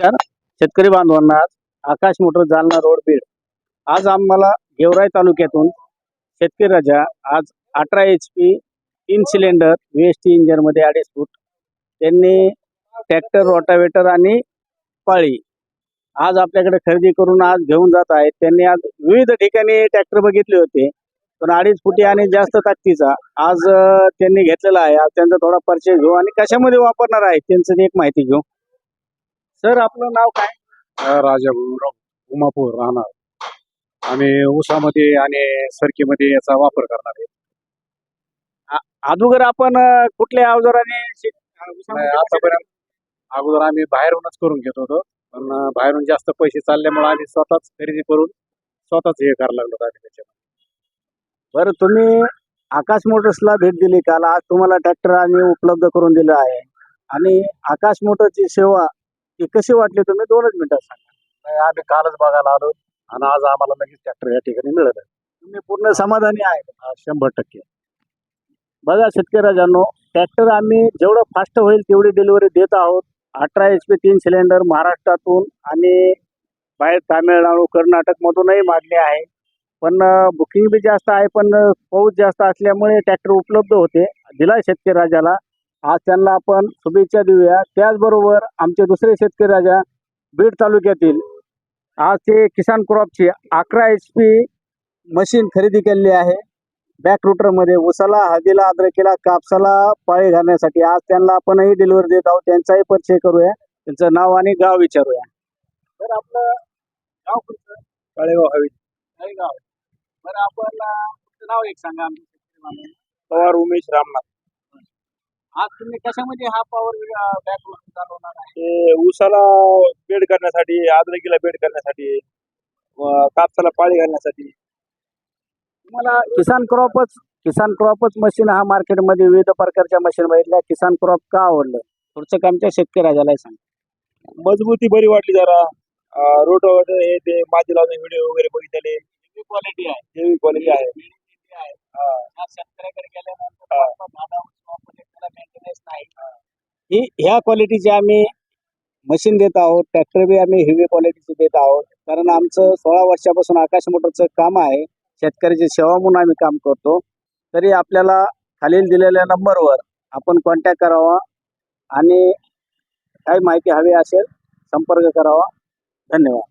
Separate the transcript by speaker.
Speaker 1: नमस्कार. शेतकरी बांधवांना आज आकाश मोटर जालना रोड बीड. आज आम्हाला गेवराई तालुक्यातून शेतकरी राजा आज अठरा एच पी तीन सिलेंडर व्ही एस टी इंजनमध्ये अडीच फूट. त्यांनी ट्रॅक्टर रोटावेटर आणि पाळी आज आपल्याकडे खरेदी करून आज घेऊन जात आहेत. त्यांनी आज विविध ठिकाणी ट्रॅक्टर बघितले होते. पण अडीच फुटी आणि जास्त ताकदीचा आज त्यांनी घेतलेला आहे. आज त्यांचा थोडा परिचय घेऊ आणि कशामध्ये वापरणार आहे त्यांचं एक माहिती घेऊ. सर आपलं नाव काय?
Speaker 2: राजा उमापूर राहणार. आम्ही ऊसामध्ये आणि सरकीमध्ये याचा वापर करणार आहे.
Speaker 1: अगोदर आपण अं, कुठल्या अवजाराने
Speaker 2: आतापर्यंत अगोदर आम्ही बाहेरूनच करून घेत होतो. पण अं, बाहेरून जास्त पैसे चालल्यामुळे आम्ही स्वतःच खरेदी करून स्वतःच हे करायला लागलो आम्ही त्याच्यात
Speaker 1: बरं तुम्ही आकाश मोटर्सला भेट दिली काल. आज तुम्हाला ट्रॅक्टर आम्ही उपलब्ध करून दिलं आहे. आणि आकाश मोटरची सेवा ती कशी वाटली तुम्ही? दोनच मिनिटात सांगा.
Speaker 2: आम्ही कालच बघायला आलो आणि आज आम्हाला लगेच ट्रॅक्टर या ठिकाणी मिळत आहे
Speaker 1: तुम्ही पूर्ण समाधानी आहे.
Speaker 2: शंभर टक्के.
Speaker 1: बघा शेतकरी राजांनो ट्रॅक्टर आम्ही जेवढं फास्ट होईल तेवढी डिलिव्हरी देत आहोत. अठरा एच पी तीन सिलेंडर महाराष्ट्रातून आणि बाहेर तामिळनाडू कर्नाटकमधूनही मागणी आहे. पण बुकिंग बी जास्त आहे पण पाऊस जास्त असल्यामुळे ट्रॅक्टर उपलब्ध होते. दिला शेतकरी राजाला आज त्यांना आपण शुभेच्छा देऊया. त्याचबरोबर आमचे दुसरे शेतकरी राजा बीड तालुक्यातील आज ते किसान क्रॉपची अकरा एच पी मशीन खरेदी केलेली आहे. बॅक रुटरमध्ये उसाला हळदीला अद्रकीला कापसाला पाळी घालण्यासाठी आज त्यांना आपणही डिलिव्हरी देत आहोत. त्यांचाही परिचय करूया. त्यांचं नाव आणि गाव विचारूया. तर आपलं गाव कोणतं?
Speaker 2: काळेगाव हवी
Speaker 1: काही गाव बरं आपण नाव एक सांगा आमच्या.
Speaker 2: पवार उमेश रामनाथ.
Speaker 1: आज तुम्ही कशामध्ये हा पॉवर बॅक रुटर चालवणार आहे?
Speaker 2: ते ऊसाला बेड करण्यासाठी आद्रकीला बेड करण्यासाठी कापसाला पाळी घालण्यासाठी.
Speaker 1: तुम्हाला किसान क्रॉपच किसान क्रॉपच मशीन हा मार्केटमध्ये विविध प्रकारच्या मशीन बघितल्या. किसान क्रॉप का आवडलं? पुढचं आमच्या शेतकरी राजाला सांग.
Speaker 2: मजबूती बरी वाटली जरा. रोड हे ते माझे लावणे व्हिडिओ वगैरे बघितले
Speaker 1: क्वालिटी आहे.
Speaker 2: हेवी क्वालिटी आहे.
Speaker 1: शेतकऱ्याकडे ही ह्या क्वालिटीचे आम्ही मशीन देत आहोत. ट्रॅक्टर बी आम्ही हेवी क्वालिटीचे देत आहोत. कारण आमचं सोळा वर्षापासून आकाश मोटरचं काम आहे. शेतकऱ्याची सेवा म्हणून आम्ही काम करतो. तरी आपल्याला खालील दिलेल्या नंबरवर आपण कॉन्टॅक्ट करावा आणि काही माहिती हवी असेल संपर्क करावा. धन्यवाद.